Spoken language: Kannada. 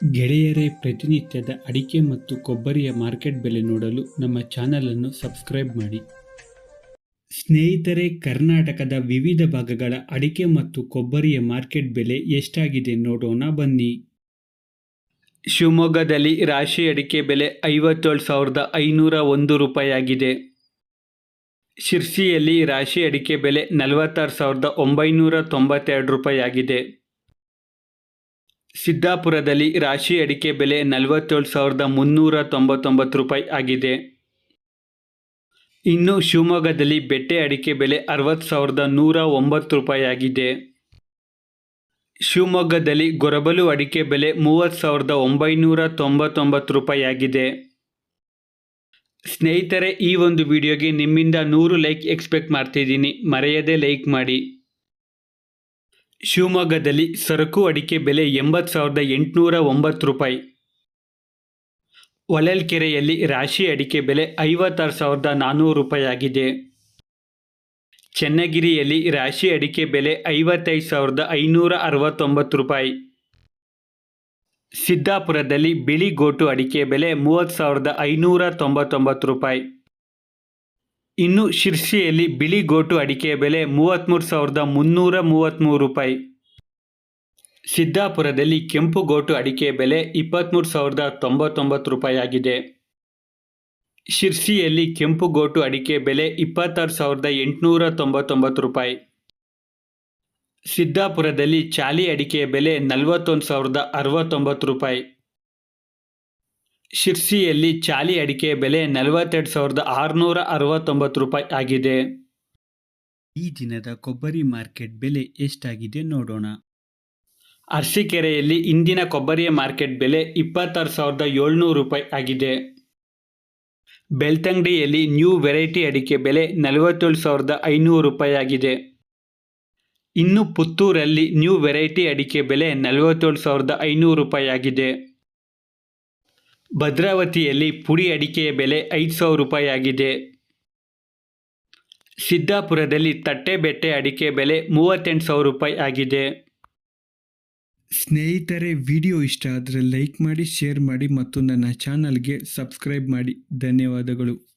ಗೆಳೆಯರೇ, ಪ್ರತಿನಿತ್ಯದ ಅಡಿಕೆ ಮತ್ತು ಕೊಬ್ಬರಿಯ ಮಾರ್ಕೆಟ್ ಬೆಲೆ ನೋಡಲು ನಮ್ಮ ಚಾನಲನ್ನು ಸಬ್ಸ್ಕ್ರೈಬ್ ಮಾಡಿ. ಸ್ನೇಹಿತರೆ, ಕರ್ನಾಟಕದ ವಿವಿಧ ಭಾಗಗಳ ಅಡಿಕೆ ಮತ್ತು ಕೊಬ್ಬರಿಯ ಮಾರ್ಕೆಟ್ ಬೆಲೆ ಎಷ್ಟಾಗಿದೆ ನೋಡೋಣ ಬನ್ನಿ. ಶಿವಮೊಗ್ಗದಲ್ಲಿ ರಾಶಿ ಅಡಿಕೆ ಬೆಲೆ ಐವತ್ತೇಳು ಸಾವಿರದ ಐನೂರ ಒಂದು ರೂಪಾಯಿ ಆಗಿದೆ ಶಿರ್ಸಿಯಲ್ಲಿ ರಾಶಿ ಅಡಿಕೆ ಬೆಲೆ ನಲವತ್ತಾರು ಸಾವಿರದ ಒಂಬೈನೂರ ತೊಂಬತ್ತೆರಡು ರೂಪಾಯಿ ಆಗಿದೆ ಸಿದ್ದಾಪುರದಲ್ಲಿ ರಾಶಿ ಅಡಿಕೆ ಬೆಲೆ ನಲವತ್ತೇಳು ಸಾವಿರದ ಮುನ್ನೂರ ತೊಂಬತ್ತೊಂಬತ್ತು ರೂಪಾಯಿ ಆಗಿದೆ. ಇನ್ನು ಶಿವಮೊಗ್ಗದಲ್ಲಿ ಬೆಟ್ಟೆ ಅಡಿಕೆ ಬೆಲೆ ಅರವತ್ತು ಸಾವಿರದ ನೂರ ಒಂಬತ್ತು ರೂಪಾಯಿ ಆಗಿದೆ. ಶಿವಮೊಗ್ಗದಲ್ಲಿ ಗೊರಬಲು ಅಡಿಕೆ ಬೆಲೆ ಮೂವತ್ತು ಸಾವಿರದ ಒಂಬೈನೂರ ತೊಂಬತ್ತೊಂಬತ್ತು ರೂಪಾಯಿ ಆಗಿದೆ. ಸ್ನೇಹಿತರೆ, ಈ ಒಂದು ವಿಡಿಯೋಗೆ ನಿಮ್ಮಿಂದ ನೂರು ಲೈಕ್ ಎಕ್ಸ್ಪೆಕ್ಟ್ ಮಾಡ್ತಿದ್ದೀನಿ. ಮರೆಯದೇ ಲೈಕ್ ಮಾಡಿ. ಶಿವಮೊಗ್ಗದಲ್ಲಿ ಸರಕು ಅಡಿಕೆ ಬೆಲೆ ಎಂಬತ್ತು ಸಾವಿರದ ಎಂಟುನೂರ ಒಂಬತ್ತು ರೂಪಾಯಿ. ಹೊಳಲ್ಕೆರೆಯಲ್ಲಿ ರಾಶಿ ಅಡಿಕೆ ಬೆಲೆ ಐವತ್ತಾರು ಸಾವಿರದ ನಾನ್ನೂರು ರೂಪಾಯಿ ಆಗಿದೆ ಚನ್ನಗಿರಿಯಲ್ಲಿ ರಾಶಿ ಅಡಿಕೆ ಬೆಲೆ ಐವತ್ತೈದು ಸಾವಿರದ ಐನೂರ ಅರವತ್ತೊಂಬತ್ತು ರೂಪಾಯಿ. ಸಿದ್ದಾಪುರದಲ್ಲಿ ಬಿಳಿ ಗೋಟು ಅಡಿಕೆ ಬೆಲೆ ಮೂವತ್ತು ಸಾವಿರದ ಐನೂರ ತೊಂಬತ್ತೊಂಬತ್ತು ರೂಪಾಯಿ. ಇನ್ನು ಶಿರ್ಸಿಯಲ್ಲಿ ಬಿಳಿ ಗೋಟು ಅಡಿಕೆ ಬೆಲೆ ಮೂವತ್ತ್ಮೂರು ಸಾವಿರದ ಮುನ್ನೂರ ಮೂವತ್ತ್ಮೂರು ರೂಪಾಯಿ. ಸಿದ್ದಾಪುರದಲ್ಲಿ ಕೆಂಪು ಗೋಟು ಅಡಿಕೆ ಬೆಲೆ ಇಪ್ಪತ್ತ್ಮೂರು ಸಾವಿರದ ತೊಂಬತ್ತೊಂಬತ್ತು ರೂಪಾಯಿ ಆಗಿದೆ. ಶಿರ್ಸಿಯಲ್ಲಿ ಕೆಂಪು ಗೋಟು ಅಡಿಕೆ ಬೆಲೆ ಇಪ್ಪತ್ತಾರು ಸಾವಿರದ ಎಂಟುನೂರ ತೊಂಬತ್ತೊಂಬತ್ತು ರೂಪಾಯಿ. ಸಿದ್ದಾಪುರದಲ್ಲಿ ಚಾಲಿ ಅಡಿಕೆ ಬೆಲೆ ನಲವತ್ತೊಂದು ಸಾವಿರದ ಅರವತ್ತೊಂಬತ್ತು ರೂಪಾಯಿ. ಶಿರ್ಸಿಯಲ್ಲಿ ಚಾಲಿ ಅಡಿಕೆ ಬೆಲೆ ನಲವತ್ತೆರಡು ಸಾವಿರದ ಆರುನೂರ ಅರವತ್ತೊಂಬತ್ತು ರೂಪಾಯಿ ಆಗಿದೆ. ಈ ದಿನದ ಕೊಬ್ಬರಿ ಮಾರ್ಕೆಟ್ ಬೆಲೆ ಎಷ್ಟಾಗಿದೆ ನೋಡೋಣ. ಅರ್ಸಿಕೆರೆಯಲ್ಲಿ ಇಂದಿನ ಕೊಬ್ಬರಿಯ ಮಾರ್ಕೆಟ್ ಬೆಲೆ ಇಪ್ಪತ್ತಾರು ಸಾವಿರದ ಏಳ್ನೂರು ರೂಪಾಯಿ ಆಗಿದೆ. ಬೆಳ್ತಂಗಡಿಯಲ್ಲಿ ನ್ಯೂ ವೆರೈಟಿ ಅಡಿಕೆ ಬೆಲೆ ನಲವತ್ತೇಳು ಸಾವಿರದ ಐನೂರು ರೂಪಾಯಿ ಆಗಿದೆ. ಇನ್ನು ಪುತ್ತೂರಲ್ಲಿ ನ್ಯೂ ವೆರೈಟಿ ಅಡಿಕೆ ಬೆಲೆ ನಲವತ್ತೇಳು ಸಾವಿರದ ಐನೂರು ರೂಪಾಯಿ ಆಗಿದೆ. ಭದ್ರಾವತಿಯಲ್ಲಿ ಪುಡಿ ಅಡಿಕೆಯ ಬೆಲೆ ಐದು ಸಾವಿರ ರೂಪಾಯಿ ಆಗಿದೆ. ಸಿದ್ದಾಪುರದಲ್ಲಿ ತಟ್ಟೆಬೆಟ್ಟೆ ಅಡಿಕೆ ಬೆಲೆ ಮೂವತ್ತೆಂಟು ಸಾವಿರ ರೂಪಾಯಿ ಆಗಿದೆ. ಸ್ನೇಹಿತರೆ, ವಿಡಿಯೋ ಇಷ್ಟ ಆದರೆ ಲೈಕ್ ಮಾಡಿ, ಶೇರ್ ಮಾಡಿ ಮತ್ತು ನನ್ನ ಚಾನಲ್ಗೆ ಸಬ್ಸ್ಕ್ರೈಬ್ ಮಾಡಿ. ಧನ್ಯವಾದಗಳು.